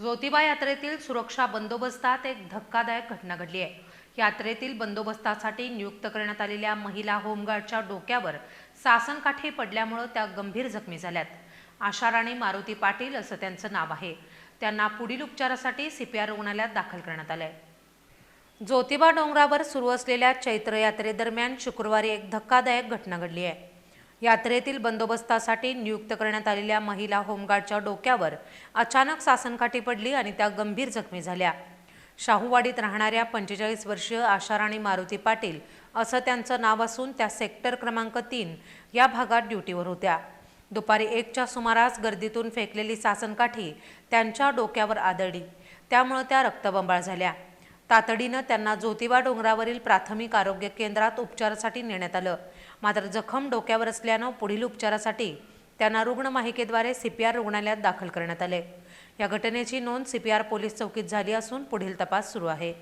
ज्योतिबा यात्रेतील सुरक्षा बंदोबस्तात एक धक्कादायक घटना घडली आहे. यात्रेतील बंदोबस्तासाठी नियुक्त करण्यात आलेल्या महिला होमगार्डच्या डोक्यावर सासनकाठी पडल्यामुळे त्या गंभीर जखमी झाल्यात. आशा राणी मारुती पाटील असं त्यांचं नाव आहे. त्यांना पुढील उपचारासाठी सीपीआर रुग्णालयात दाखल करण्यात आलं आहे ज्योतिबा डोंगरावर सुरू असलेल्या चैत्र यात्रेदरम्यान शुक्रवारी एक धक्कादायक घटना घडली आहे. यात्रेतील बंदोबस्तासाठी नियुक्त करण्यात आलेल्या महिला होमगार्डच्या डोक्यावर अचानक सासनकाठी पडली आणि त्या गंभीर जखमी झाल्या. शाहूवाडीत राहणाऱ्या पंचेचाळीस वर्षीय आशाराणी मारुती पाटील असं त्यांचं नाव असून त्या सेक्टर क्रमांक तीन या भागात ड्युटीवर होत्या. दुपारी एकच्या सुमारास गर्दीतून फेकलेली सासनकाठी त्यांच्या डोक्यावर आदळली. त्यामुळं त्या रक्तबंबाळ झाल्या. तातडीनं त्यांना ज्योतिबा डोंगरावरील प्राथमिक आरोग्य केंद्रात उपचारासाठी नेण्यात आलं. मात्र जखम डोक्यावर असल्यानं पुढील उपचारासाठी त्यांना रुग्णवाहिकेद्वारे सी पी आर रुग्णालयात दाखल करण्यात आले. या घटनेची नोंद सी पी आर पोलीस चौकीत झाली असून पुढील तपास सुरू आहे.